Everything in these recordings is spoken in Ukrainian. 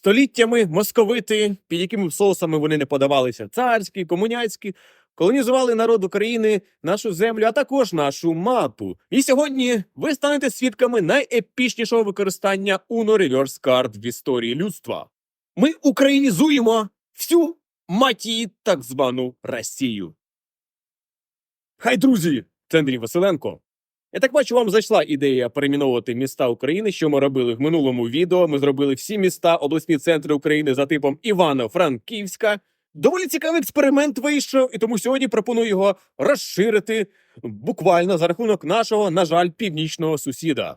Століттями московити, під якими соусами вони не подавалися, царські, комуняцькі, колонізували народ України, нашу землю, а також нашу мапу. І сьогодні ви станете свідками найепічнішого використання Uno Reverse Card в історії людства. Ми українізуємо всю мать її так звану Росію. Хай, друзі! Це Андрій Василенко. Я так бачу, вам зайшла ідея перейменовувати міста України, що ми робили в минулому відео. Ми зробили всі міста, обласні центри України за типом Івано-Франківська. Доволі цікавий експеримент вийшов, і тому сьогодні пропоную його розширити буквально за рахунок нашого, на жаль, північного сусіда.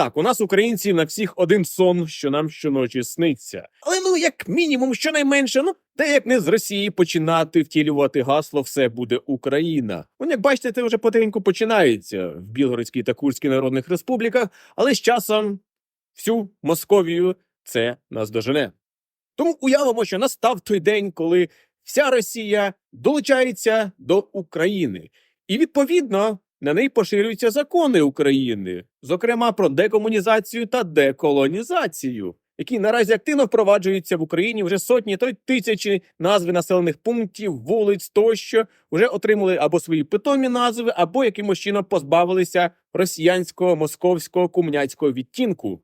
Так, у нас українців на всіх один сон, що нам щоночі сниться. Але ну, як мінімум, щонайменше, ну, та як не з Росії починати втілювати гасло Все буде Україна. Ну, як бачите, це вже потихеньку починається в Білгородській та Курській народних республіках, але з часом всю Московію це наздожене. Тому уявимо, що настав той день, коли вся Росія долучається до України, і відповідно на неї поширюються закони України, зокрема про декомунізацію та деколонізацію, які наразі активно впроваджуються в Україні вже сотні то й тисячі назви населених пунктів, вулиць тощо вже отримали або свої питомі назви, або якимось чином позбавилися росіянського, московського, комуняцького відтінку.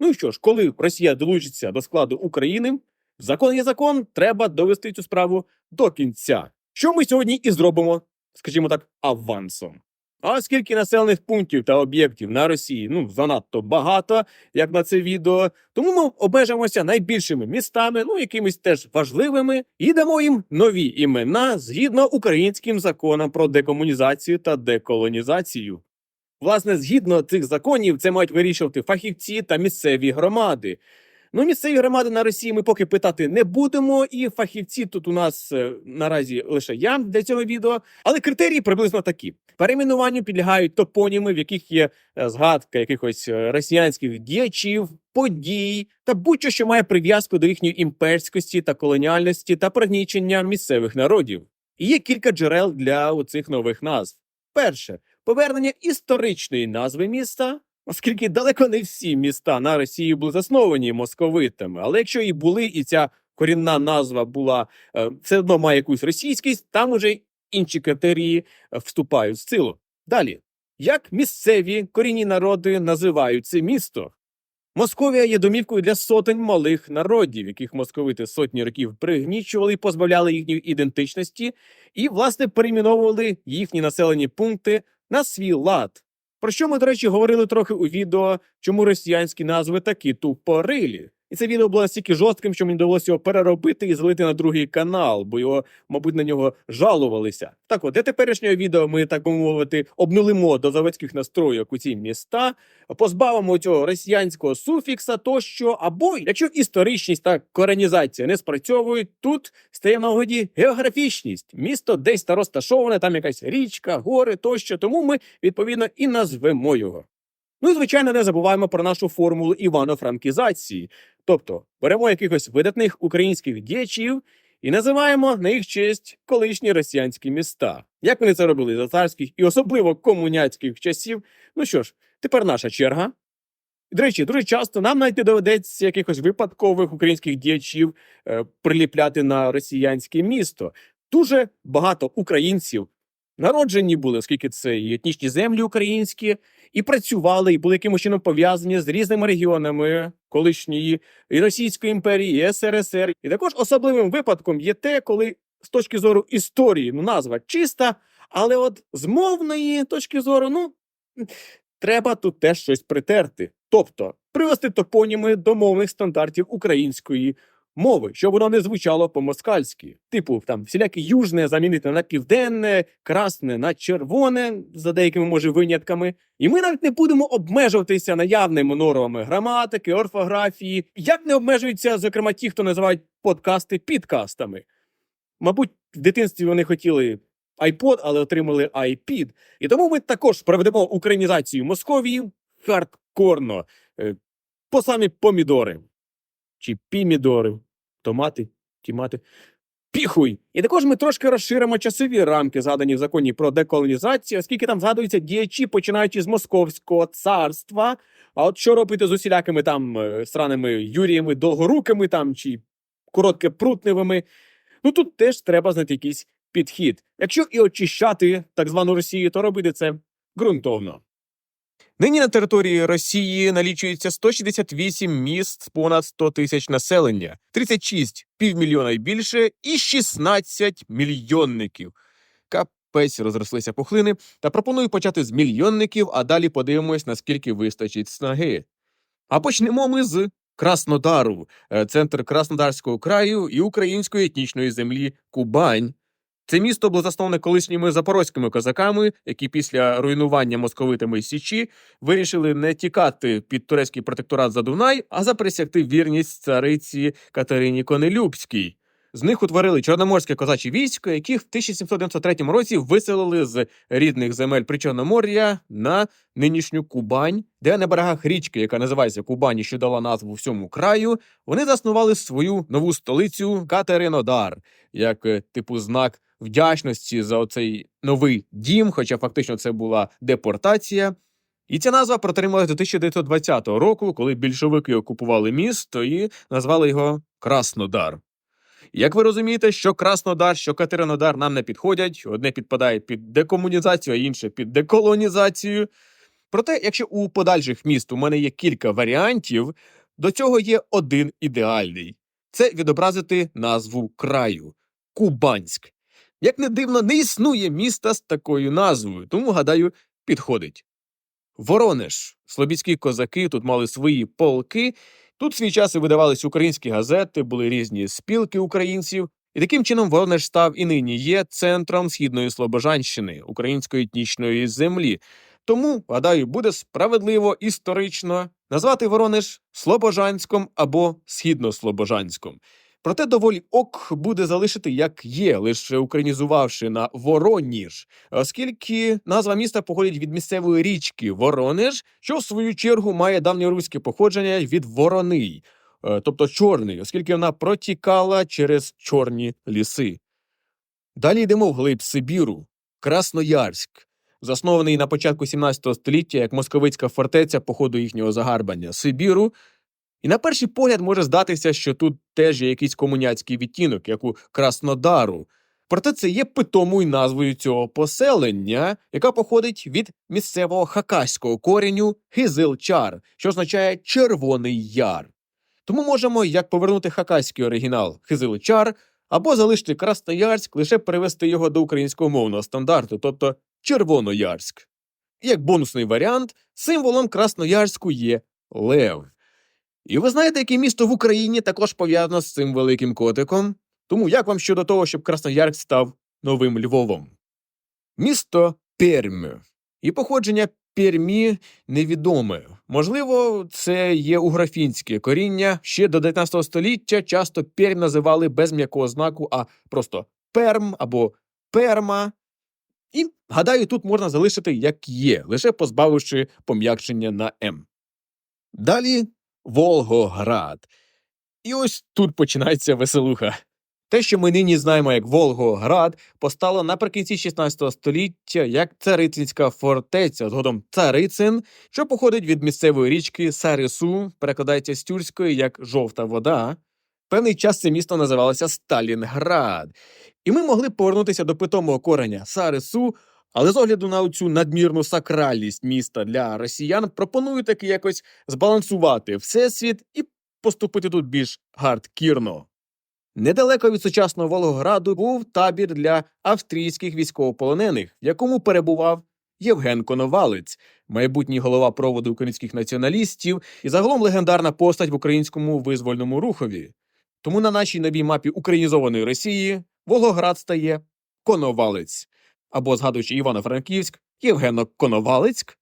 Ну і що ж, коли Росія долучиться до складу України, закон є закон, треба довести цю справу до кінця. Що ми сьогодні і зробимо, скажімо так, авансом. Оскільки населених пунктів та об'єктів на Росії ну занадто багато, як на це відео, тому ми обмежимося найбільшими містами, ну якимись теж важливими, і дамо їм нові імена згідно українським законам про декомунізацію та деколонізацію. Власне, згідно цих законів, це мають вирішувати фахівці та місцеві громади. Ну, місцеві громади на Росії ми поки питати не будемо, і фахівці тут у нас е, наразі лише я для цього відео. Але критерії приблизно такі: перейменуванню підлягають топоніми, в яких є е, згадка якихось е, росіянських діячів, подій та будь-що, що має прив'язку до їхньої імперськості та колоніальності та пригнічення місцевих народів. І є кілька джерел для оцих нових назв. Перше повернення історичної назви міста. Оскільки далеко не всі міста на Росії були засновані московитами, але якщо і були, і ця корінна назва була е, все одно має якусь російськість, там уже інші критерії е, вступають в силу. Далі, як місцеві корінні народи називають це місто? Московія є домівкою для сотень малих народів, яких московити сотні років пригнічували і позбавляли їхньої ідентичності, і, власне, перейменовували їхні населені пункти на свій лад. Про що ми, до речі, говорили трохи у відео, чому росіянські назви такі тупорилі. І це відео було настільки жорстким, що мені довелося його переробити і злити на другий канал, бо його, мабуть, на нього жалувалися. Так от, для теперішнього відео ми, так мовити, обнулимо до заводських настройок у ці міста, позбавимо цього росіянського суфікса тощо, або якщо історичність та коренізація не спрацьовують, тут стає в нагоді географічність. Місто десь та розташоване, там якась річка, гори тощо, тому ми відповідно і назвемо його. Ну і звичайно, не забуваємо про нашу формулу івано-франкізації. Тобто беремо якихось видатних українських діячів і називаємо на їх честь колишні росіянські міста. Як вони це робили за царських і особливо комуняцьких часів? Ну що ж, тепер наша черга. До речі, дуже часто нам навіть доведеться якихось випадкових українських діячів е, приліпляти на росіянське місто. Дуже багато українців народжені були, оскільки це і етнічні землі українські, і працювали, і були якимось чином пов'язані з різними регіонами колишньої і Російської імперії, і СРСР. І також особливим випадком є те, коли з точки зору історії ну, назва чиста, але от з мовної точки зору, ну треба тут теж щось притерти. Тобто привести топоніми до мовних стандартів української мови, щоб воно не звучало по-москальськи. Типу, там всіляке южне замінити на південне, красне на червоне, за деякими може винятками. І ми навіть не будемо обмежуватися наявними нормами граматики, орфографії, як не обмежуються, зокрема, ті, хто називають подкасти підкастами. Мабуть, в дитинстві вони хотіли iPod, але отримали iPid. І тому ми також проведемо українізацію Московії хардкорно, е, по самі помідори чи пімідори, томати, тімати. Піхуй! І також ми трошки розширимо часові рамки, згадані в законі про деколонізацію, оскільки там згадуються діячі, починаючи з Московського царства. А от що робити з усілякими там е, странними Юріями, довгорукими там чи короткепрутневими, ну тут теж треба знайти якийсь підхід. Якщо і очищати так звану Росію, то робити це ґрунтовно. Нині на території Росії налічується 168 міст понад 100 тисяч населення, 36 півмільйона і більше, і 16 мільйонників. Капець розрослися пухлини. Та пропоную почати з мільйонників, а далі подивимось, наскільки вистачить снаги. А почнемо ми з Краснодару, е, центр Краснодарського краю і української етнічної землі Кубань. Це місто було засноване колишніми запорозькими козаками, які після руйнування московитами Січі вирішили не тікати під турецький протекторат за Дунай, а заприсягти вірність цариці Катерині Конелюбській. З них утворили Чорноморське козаче військо, яких в 1793 році виселили з рідних земель Причорномор'я на нинішню Кубань, де на берегах річки, яка називається Кубань, і що дала назву всьому краю, вони заснували свою нову столицю Катеринодар, як е, типу знак вдячності за оцей новий дім, хоча фактично це була депортація. І ця назва протрималась до 1920 року, коли більшовики окупували місто і назвали його Краснодар. Як ви розумієте, що Краснодар, що Катеринодар нам не підходять, одне підпадає під декомунізацію, а інше під деколонізацію. Проте, якщо у подальших міст у мене є кілька варіантів, до цього є один ідеальний це відобразити назву краю Кубанськ. Як не дивно, не існує міста з такою назвою, тому, гадаю, підходить. Воронеж. Слобідські козаки тут мали свої полки. Тут свій час і видавались українські газети, були різні спілки українців, і таким чином Воронеж став і нині є центром східної Слобожанщини, української етнічної землі. Тому, гадаю, буде справедливо історично назвати Воронеж Слобожанськом або Східнослобожанськом. Проте доволі ок буде залишити як є, лише українізувавши на Вороніж, оскільки назва міста походить від місцевої річки Воронеж, що в свою чергу має давньоруське походження від Вороний, е, тобто чорний, оскільки вона протікала через чорні ліси. Далі йдемо вглиб Сибіру, Красноярськ, заснований на початку 17 століття як московицька фортеця по ходу їхнього загарбання Сибіру. І на перший погляд може здатися, що тут теж є якийсь комуняцький відтінок, як у Краснодару. Проте це є питомою назвою цього поселення, яка походить від місцевого хакаського кореню Гизилчар, що означає Червоний Яр. Тому можемо як повернути хакаський оригінал Хизилчар, або залишити Красноярськ, лише перевести його до українського мовного стандарту, тобто Червоноярськ. Як бонусний варіант, символом Красноярську є лев. І ви знаєте, яке місто в Україні також пов'язано з цим великим котиком? Тому як вам щодо того, щоб Красноярськ став новим Львовом? Місто Пермь. І походження Пермі невідоме. Можливо, це є уграфінське коріння. Ще до 19 століття часто Пермь називали без м'якого знаку, а просто Перм або Перма. І, гадаю, тут можна залишити як є, лише позбавивши пом'якшення на М. Далі Волгоград. І ось тут починається веселуха. Те, що ми нині знаємо як Волгоград, постало наприкінці 16 століття як царицинська фортеця, згодом царицин, що походить від місцевої річки Сарису, перекладається з тюркської як жовта вода. Певний час це місто називалося Сталінград. І ми могли повернутися до питомого кореня Сарису, але з огляду на цю надмірну сакральність міста для росіян, пропоную таки якось збалансувати всесвіт і поступити тут більш гардкірно. Недалеко від сучасного Волгограду був табір для австрійських військовополонених, в якому перебував Євген Коновалець, майбутній голова проводу українських націоналістів і загалом легендарна постать в українському визвольному рухові. Тому на нашій новій мапі українізованої Росії Волгоград стає Коновалець або, згадуючи Івано-Франківськ, Євгено Коновалецьк.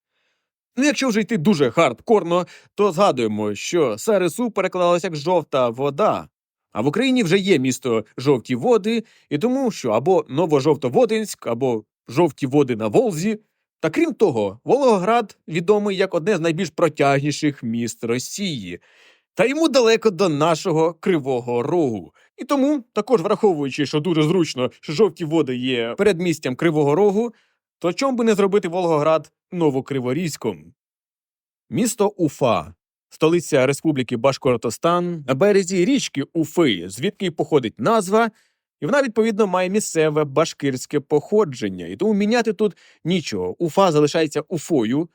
Ну, якщо вже йти дуже хардкорно, то згадуємо, що СРСУ перекладалося як жовта вода. А в Україні вже є місто жовті води, і тому що або Новожовтоводинськ, або жовті води на Волзі. Та крім того, Волгоград відомий як одне з найбільш протяжніших міст Росії. Та йому далеко до нашого кривого рогу. І тому, також враховуючи, що дуже зручно, що жовті води є передмістям Кривого Рогу, то чому би не зробити Волгоград Новокриворізьком? Місто Уфа, столиця Республіки Башкортостан, на березі річки Уфи, звідки й походить назва, і вона, відповідно, має місцеве башкирське походження. І тому міняти тут нічого. Уфа залишається Уфою.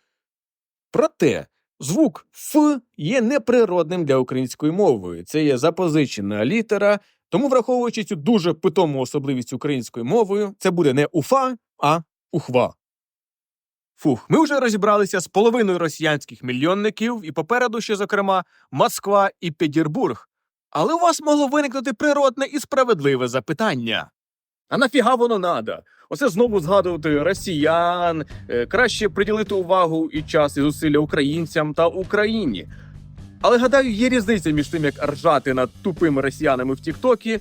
Проте звук Ф є неприродним для української мови. Це є запозичена літера, тому, враховуючи цю дуже питому особливість української мови, це буде не Уфа, а Ухва. Фух, ми вже розібралися з половиною росіянських мільйонників, і попереду ще, зокрема, Москва і Петербург. Але у вас могло виникнути природне і справедливе запитання. А нафіга воно надо? Оце знову згадувати росіян, е, краще приділити увагу і час і зусилля українцям та Україні. Але гадаю, є різниця між тим, як ржати над тупими росіянами в Тіктокі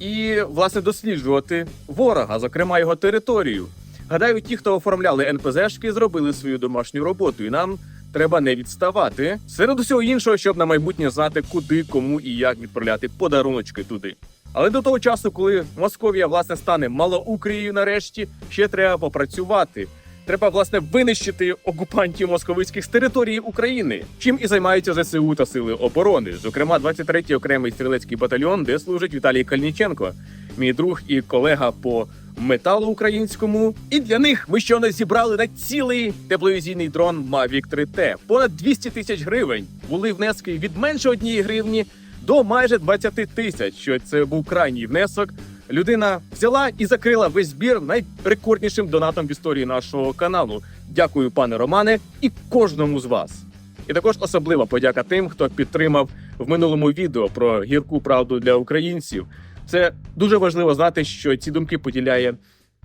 і, власне, досліджувати ворога, зокрема його територію. Гадаю, ті, хто оформляли НПЗшки, зробили свою домашню роботу, і нам треба не відставати. Серед усього іншого, щоб на майбутнє знати, куди, кому і як відправляти подаруночки туди. Але до того часу, коли Московія власне стане малоукрією нарешті, ще треба попрацювати. Треба власне винищити окупантів московицьких з території України, чим і займаються ЗСУ та сили оборони, зокрема 23-й окремий стрілецький батальйон, де служить Віталій Кальніченко, мій друг і колега по металу українському. І для них ми щойно зібрали на цілий тепловізійний дрон Mavic 3T. Понад 200 тисяч гривень були внески від менше однієї гривні до майже 20 тисяч. Що це був крайній внесок. Людина взяла і закрила весь збір найрекорднішим донатом в історії нашого каналу. Дякую, пане Романе, і кожному з вас. І також особлива подяка тим, хто підтримав в минулому відео про гірку правду для українців. Це дуже важливо знати, що ці думки поділяє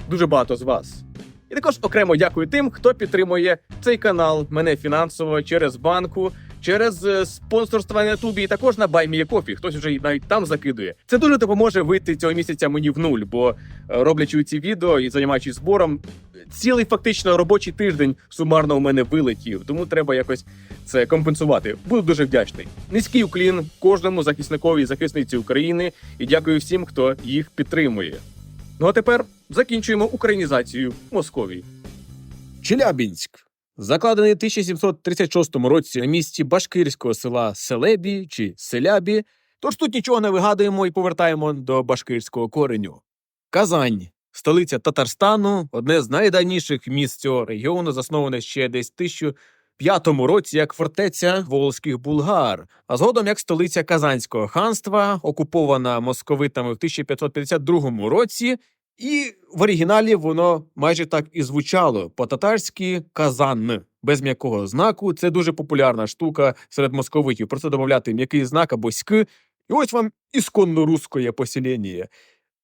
дуже багато з вас. І також окремо дякую тим, хто підтримує цей канал, мене фінансово через банку, через е, спонсорство на Ютубі і також на BuyMeACoffee. Хтось вже навіть там закидує. Це дуже допоможе вийти цього місяця мені в нуль, бо е, роблячи ці відео і займаючись збором, цілий фактично робочий тиждень сумарно у мене вилетів. Тому треба якось це компенсувати. Буду дуже вдячний. Низький уклін кожному захисникові і захисниці України, і дякую всім, хто їх підтримує. Ну а тепер закінчуємо українізацію Московії. Челябінськ. Закладений в 1736 році на місці башкирського села Селебі чи Селябі, тож тут нічого не вигадуємо і повертаємо до башкирського кореню. Казань. Столиця Татарстану, одне з найдавніших міст цього регіону, засноване ще десь в 1005 році як фортеця волзьких булгар, а згодом як столиця Казанського ханства, окупована московитами в 1552 році, і в оригіналі воно майже так і звучало по-татарськи Казан. Без м'якого знаку це дуже популярна штука серед московитів. Просто додати м'який знак або ськ, і ось вам ісконно русське поселення.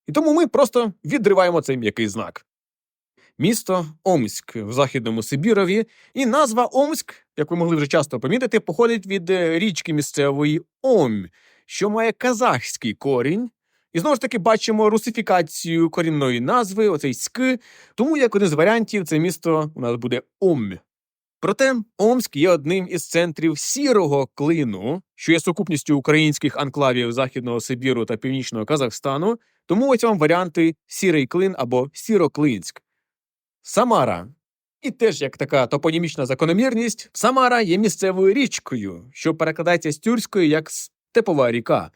І тому ми просто відриваємо цей м'який знак. Місто Омськ в Західному Сибірові, і назва Омськ, як ви могли вже часто помітити, походить від е, річки місцевої Омь, що має казахський корінь. І знову ж таки бачимо русифікацію корінної назви, оцей ськ, тому як один з варіантів це місто у нас буде Омь. Проте Омськ є одним із центрів сірого клину, що є сукупністю українських анклавів Західного Сибіру та Північного Казахстану, тому ось вам варіанти сірий клин або сіроклинськ. Самара. І теж як така топонімічна закономірність, Самара є місцевою річкою, що перекладається з тюркської як степова ріка.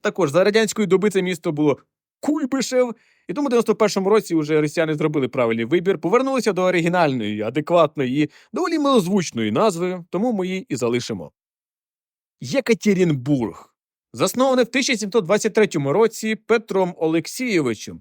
Також за радянської доби це місто було Куйбишев, і тому в 91-му році вже росіяни зробили правильний вибір, повернулися до оригінальної, адекватної і доволі милозвучної назви, тому ми її і залишимо. Єкатерінбург. Заснований в 1723 році Петром Олексійовичем.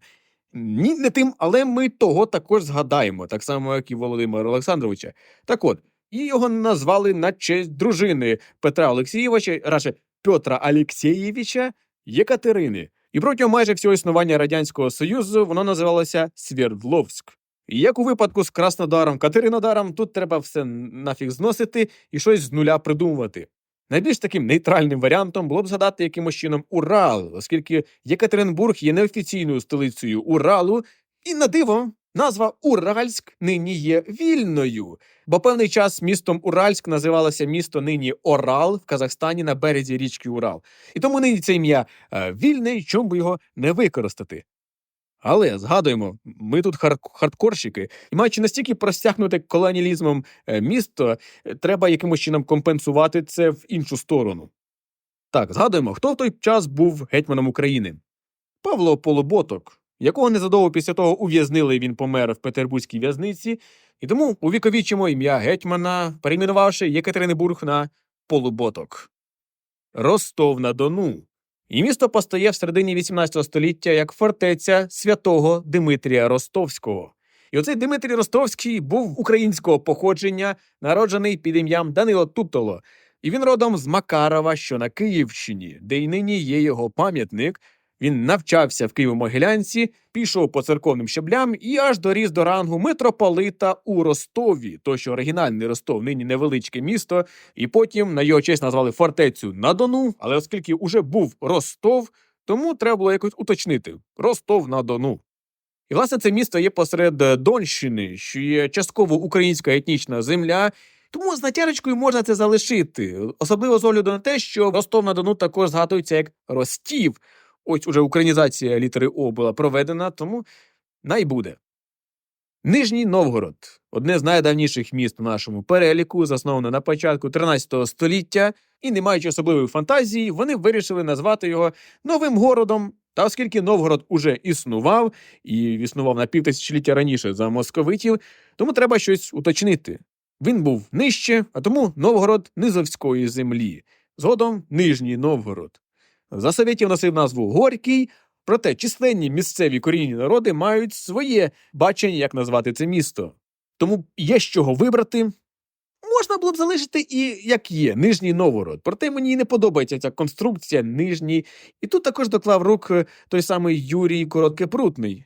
Ні, не тим, але ми того також згадаємо, так само, як і Володимира Олександровича. Так от, і його назвали на честь дружини Петра Олексійовича, радше Петра Алексєєвича Єкатерини. І протягом майже всього існування Радянського Союзу воно називалося Свердловськ. І як у випадку з Краснодаром Катеринодаром, тут треба все нафіг зносити і щось з нуля придумувати. Найбільш таким нейтральним варіантом було б згадати якимось чином Урал, оскільки Єкатеринбург є неофіційною столицею Уралу, і на диво Назва Уральськ нині є вільною, бо певний час містом Уральськ називалося місто нині Орал в Казахстані на березі річки Урал. І тому нині це ім'я е, вільне, і чому би його не використати. Але згадуємо, ми тут хар- хардкорщики, і маючи настільки простягнуте колоніалізмом е, місто, е, треба якимось чином компенсувати це в іншу сторону. Так, згадуємо, хто в той час був гетьманом України? Павло Полуботок, якого незадовго після того ув'язнили, і він помер в Петербурзькій в'язниці, і тому увіковічимо ім'я гетьмана, перейменувавши Єкатеринбург на Полуботок. Ростов на Дону. І місто постає в середині 18 століття як фортеця святого Димитрія Ростовського. І оцей Димитрій Ростовський був українського походження, народжений під ім'ям Данило Туптоло. І він родом з Макарова, що на Київщині, де й нині є його пам'ятник. Він навчався в Києво-Могилянці, пішов по церковним щаблям і аж доріс до рангу митрополита у Ростові, то що оригінальний Ростов, нині невеличке місто, і потім на його честь назвали фортецю на Дону. Але оскільки уже був Ростов, тому треба було якось уточнити Ростов на Дону. І власне це місто є посеред е, Донщини, що є частково українська етнічна земля. Тому з натярочкою можна це залишити, особливо з огляду на те, що Ростов на Дону також згадується як Ростів. Ось уже українізація літери О була проведена, тому най буде. Нижній Новгород одне з найдавніших міст у нашому переліку, засноване на початку 13 століття, і, не маючи особливої фантазії, вони вирішили назвати його новим городом. Та оскільки Новгород уже існував і існував на півтисячоліття раніше за московитів, тому треба щось уточнити. Він був нижче, а тому Новгород низовської землі, згодом Нижній Новгород. За совєтів носив назву Горький, проте численні місцеві корінні народи мають своє бачення, як назвати це місто. Тому є з чого вибрати. Можна було б залишити і як є, Нижній Новгород. Проте мені не подобається ця конструкція Нижній. І тут також доклав рук е, той самий Юрій Короткепрутний.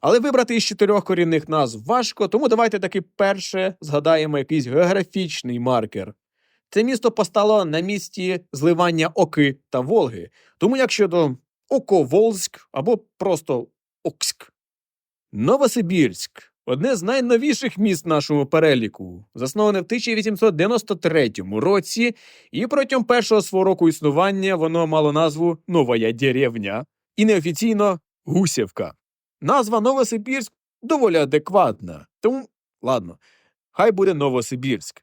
Але вибрати із чотирьох корінних назв важко, тому давайте таки перше згадаємо якийсь географічний маркер. Це місто постало на місці зливання Оки та Волги. Тому як щодо Оковолзьк або просто Окськ. Новосибірськ одне з найновіших міст нашому переліку, засноване в 1893 році, і протягом першого свого року існування воно мало назву Новая деревня і неофіційно Гусєвка. Назва Новосибірськ доволі адекватна, тому ладно, хай буде Новосибірськ.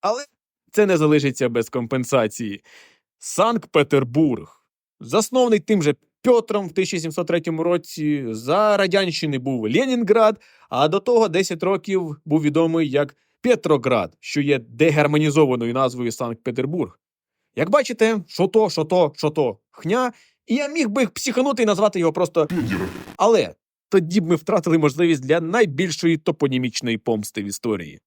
Але це не залишиться без компенсації. Санкт-Петербург, заснований тим же Петром в 1703 році, за радянщини був Ленінград, а до того 10 років був відомий як Петроград, що є дегерманізованою назвою Санкт-Петербург. Як бачите, що то, що то, що то, хня, і я міг би психанути і назвати його просто Але тоді б ми втратили можливість для найбільшої топонімічної помсти в історії.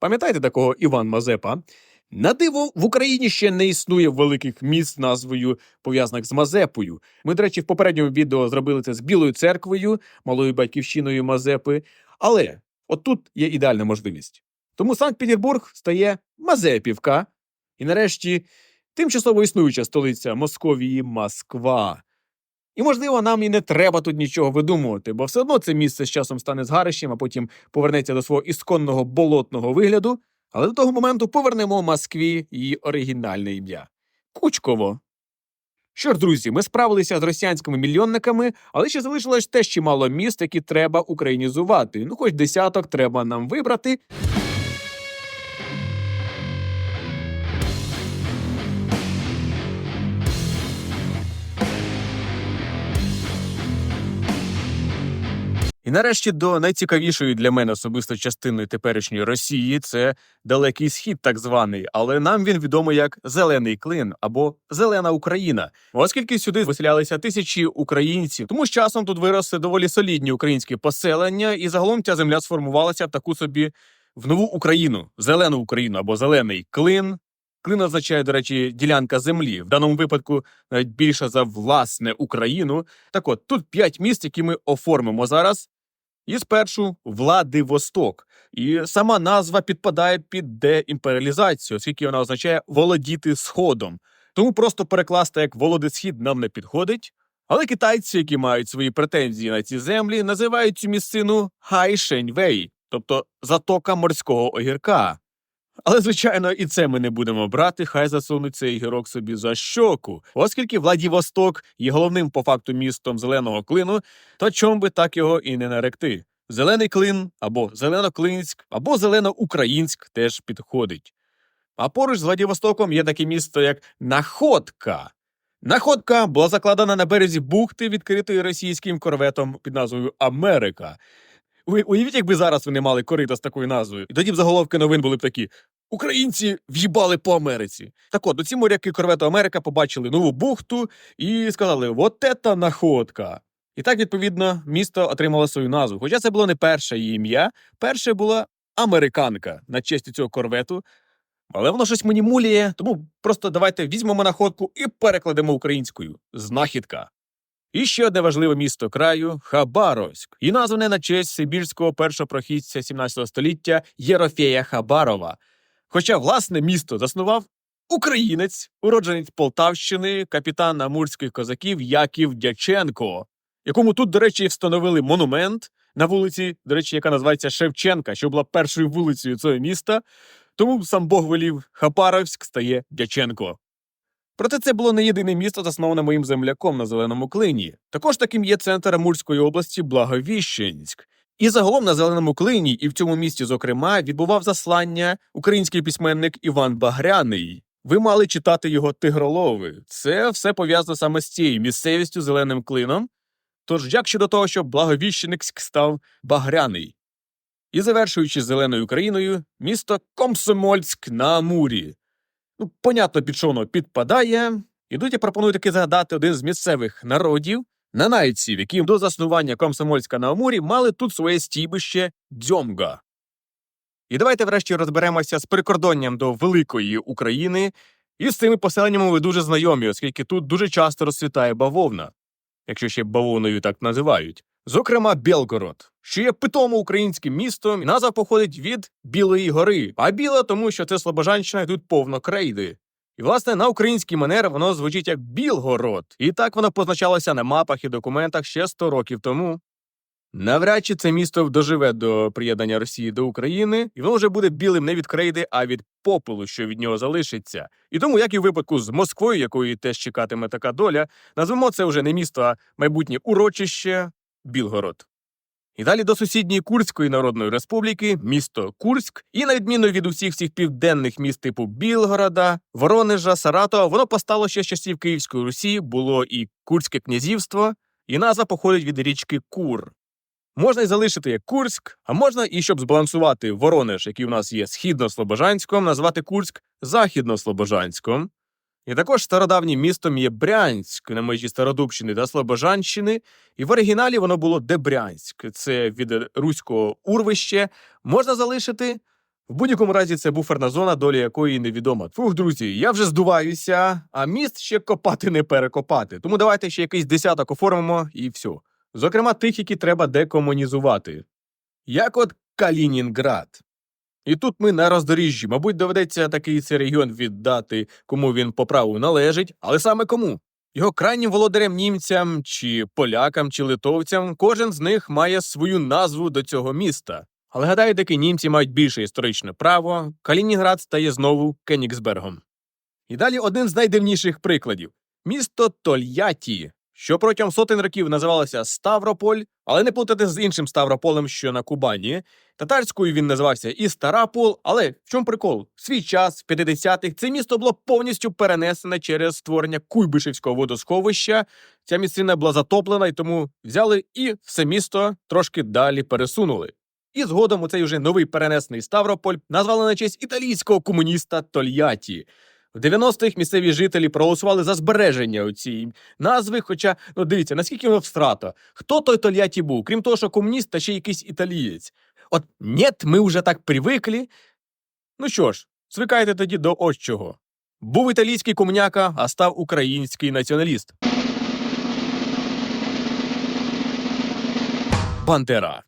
Пам'ятаєте такого Іван Мазепа? На диво, в Україні ще не існує великих міст назвою пов'язаних з Мазепою. Ми, до речі, в попередньому відео зробили це з Білою церквою, малою батьківщиною Мазепи. Але от тут є ідеальна можливість. Тому Санкт-Петербург стає Мазепівка, і нарешті тимчасово існуюча столиця Московії Москва. І, можливо, нам і не треба тут нічого видумувати, бо все одно це місце з часом стане згарищем, а потім повернеться до свого ісконного болотного вигляду. Але до того моменту повернемо Москві її оригінальне ім'я Кучково. Що ж, друзі, ми справилися з росіянськими мільйонниками, але ще залишилось теж чимало міст, які треба українізувати. Ну, хоч десяток треба нам вибрати. Нарешті до найцікавішої для мене особисто частини теперішньої Росії це далекий схід, так званий, але нам він відомий як Зелений Клин або Зелена Україна, оскільки сюди виселялися тисячі українців. Тому з часом тут виросли доволі солідні українські поселення, і загалом ця земля сформувалася в таку собі в нову Україну, зелену Україну або зелений клин. Клин означає, до речі, ділянка землі. В даному випадку навіть більше за власне Україну. Так от тут п'ять міст, які ми оформимо зараз. І спершу Владивосток. І сама назва підпадає під деімперіалізацію, оскільки вона означає володіти сходом. Тому просто перекласти як Володисхід нам не підходить. Але китайці, які мають свої претензії на ці землі, називають цю місцину Хайшеньвей, тобто затока морського огірка. Але, звичайно, і це ми не будемо брати, хай засунуть цей гірок собі за щоку, оскільки Владівосток є головним по факту містом зеленого клину, то чом би так його і не наректи. Зелений клин або Зелено-Клинськ, або Зелено-Українськ теж підходить. А поруч з Владивостоком є таке місто, як Находка. Находка була закладена на березі бухти, відкритої російським корветом під назвою Америка. Ви уявіть, якби зараз вони мали корита з такою назвою. І тоді б заголовки новин були б такі: Українці в'їбали по Америці. Так от, ці моряки корвету Америка побачили нову бухту і сказали: от ета находка. І так, відповідно, місто отримало свою назву. Хоча це було не перше її ім'я, перше була американка на честь цього корвету. Але воно щось мені муліє, тому просто давайте візьмемо находку і перекладемо українською. Знахідка. І ще одне важливе місто краю Хабаровськ, і назване на честь сибірського першопрохідця 17 століття Єрофея Хабарова. Хоча власне місто заснував українець, уродженець Полтавщини, капітан амурських козаків Яків Дяченко, якому тут, до речі, встановили монумент на вулиці, до речі, яка називається Шевченка, що була першою вулицею цього міста. Тому сам Бог велів Хапаровськ стає Дяченко. Проте це було не єдине місто, засноване моїм земляком на зеленому клині. Також таким є центр Амурської області Благовіщенськ. І загалом на зеленому клині, і в цьому місті, зокрема, відбував заслання український письменник Іван Багряний. Ви мали читати його тигролови. Це все пов'язано саме з цією місцевістю зеленим клином. Тож як щодо того, щоб Благовіщенськ став Багряний? І завершуючи зеленою Україною, місто Комсомольськ на Амурі. Ну, понятно, під що воно підпадає. І тут я пропоную таки згадати один з місцевих народів, нанайців, які до заснування Комсомольська на Амурі мали тут своє стійбище Дзьомга. І давайте врешті розберемося з прикордонням до Великої України, і з цими поселеннями ви дуже знайомі, оскільки тут дуже часто розцвітає бавовна, якщо ще бавовною так називають. Зокрема, Белгород, що є питомо українським містом, і назва походить від Білої гори. А біла, тому що це Слобожанщина, і тут повно крейди. І, власне, на український манер воно звучить як Білгород, і так воно позначалося на мапах і документах ще 100 років тому. Навряд чи це місто доживе до приєднання Росії до України, і воно вже буде білим не від крейди, а від попелу, що від нього залишиться. І тому, як і в випадку з Москвою, якої теж чекатиме така доля, назвемо це вже не місто, а майбутнє урочище Білгород. І далі до сусідньої Курської Народної Республіки, місто Курськ, і на відміну від усіх всіх південних міст типу Білгорода, Воронежа, Саратова, воно постало ще з часів Київської Русі, було і Курське князівство, і назва походить від річки Кур. Можна й залишити як Курськ, а можна і щоб збалансувати Воронеж, який у нас є східно-слобожанськом, назвати Курськ західно-слобожанськом. І також стародавнім містом є Брянськ на межі Стародубщини та Слобожанщини, і в оригіналі воно було Дебрянськ. Це від руського урвище. Можна залишити. В будь-якому разі це буферна зона, доля якої невідома. Фух, друзі, я вже здуваюся, а міст ще копати не перекопати. Тому давайте ще якийсь десяток оформимо і все. Зокрема, тих, які треба декомунізувати. Як от Калінінград. І тут ми на роздоріжжі. Мабуть, доведеться такий цей регіон віддати, кому він по праву належить, але саме кому? Його крайнім володарям німцям, чи полякам, чи литовцям, кожен з них має свою назву до цього міста. Але гадаю, таки німці мають більше історичне право, Калінінград стає знову Кенігсбергом. І далі один з найдивніших прикладів місто Тольятті, що протягом сотень років називалося Ставрополь, але не плутати з іншим Ставрополем, що на Кубані. Татарською він називався і Старапол, але в чому прикол? В свій час, в 50-х, це місто було повністю перенесене через створення Куйбишевського водосховища. Ця місцина була затоплена, і тому взяли і все місто трошки далі пересунули. І згодом у цей вже новий перенесений Ставрополь назвали на честь італійського комуніста Тольятті. В 90-х місцеві жителі проголосували за збереження цієї назви. Хоча, ну дивіться, наскільки воно встрата. Хто той Тольятті був? Крім того, що комуніст та ще якийсь італієць. От нет, ми вже так привикли. Ну що ж, звикайте тоді до ось чого. Був італійський комуняка, а став український націоналіст. Бандера.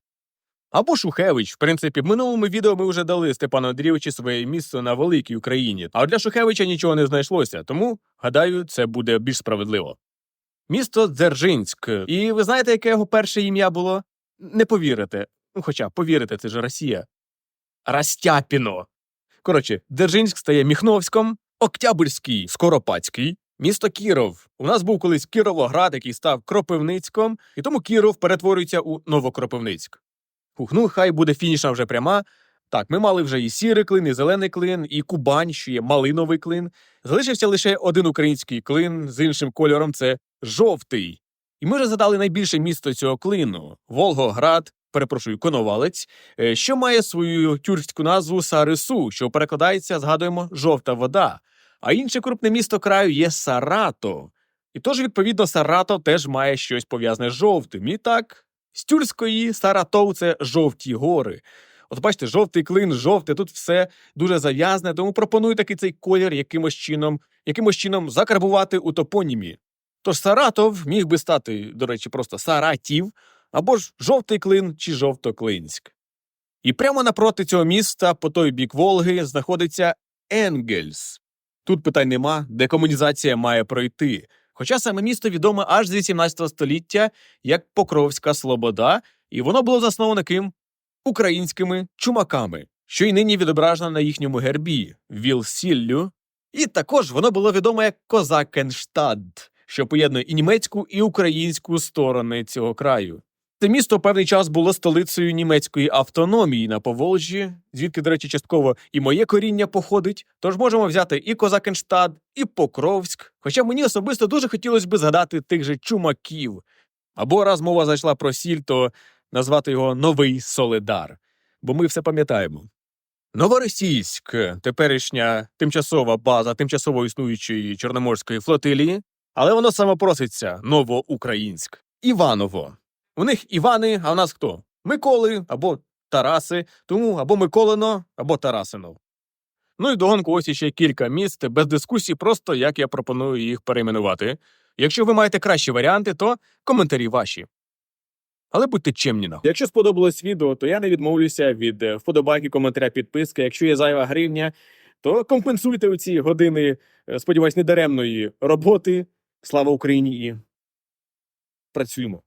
Або Шухевич. В принципі, в минулому відео ми вже дали Степану Андрійовичу своє місце на великій Україні. А для Шухевича нічого не знайшлося, тому гадаю, це буде більш справедливо. Місто Дзержинськ. І ви знаєте, яке його перше ім'я було? Не повірите. Ну, хоча повірите, це ж Росія. Растяпіно. Коротше, Дзержинськ стає Міхновськом, Октябрьський Скоропадський, місто Кіров. У нас був колись Кіровоград, який став Кропивницьком, і тому Кіров перетворюється у Новокропивницьк. Фух, ну хай буде фінішна вже пряма. Так, ми мали вже і сірий клин, і зелений клин, і Кубань, що є малиновий клин. Залишився лише один український клин з іншим кольором це жовтий. І ми вже задали найбільше місто цього клину Волгоград, перепрошую, Коновалець, е, що має свою тюркську назву Сарису, що перекладається, згадуємо, жовта вода. А інше крупне місто краю є Саратов. І тож, відповідно, Саратов теж має щось пов'язане з жовтим. І так, з тюркської Саратов це жовті гори. От бачите, жовтий клин, жовте, тут все дуже зав'язане, тому пропоную такий цей колір якимось чином, якимось чином закарбувати у топонімі. Тож Саратов міг би стати, до речі, просто Саратів, або ж жовтий клин чи жовтоклинськ. І прямо напроти цього міста, по той бік Волги, знаходиться Енгельс. Тут питань нема, декомунізація має пройти. Хоча саме місто відоме аж з 18 століття як Покровська Слобода, і воно було засноване ким? Українськими чумаками, що й нині відображено на їхньому гербі Вілсіллю. І також воно було відоме як Козакенштадт, що поєднує і німецьку, і українську сторони цього краю. Це місто певний час було столицею німецької автономії на Поволжі, звідки, до речі, частково і моє коріння походить. Тож можемо взяти і Козакенштадт, і Покровськ. Хоча мені особисто дуже хотілося б згадати тих же чумаків. Або раз мова зайшла про сіль, то назвати його Новий Соледар, бо ми все пам'ятаємо. Новоросійськ, теперішня тимчасова база тимчасово існуючої Чорноморської флотилії, але воно самопроситься Новоукраїнськ. Іваново. У них Івани, а у нас хто? Миколи або Тараси, тому або Миколино, або Тарасино. Ну і догонку ось іще кілька міст без дискусій, просто як я пропоную їх перейменувати. Якщо ви маєте кращі варіанти, то коментарі ваші. Але будьте чемні нахуй. Якщо сподобалось відео, то я не відмовлюся від е, вподобайки, коментаря, підписки. Якщо є зайва гривня, то компенсуйте у ці години, е, сподіваюсь, недаремної роботи. Слава Україні і працюємо.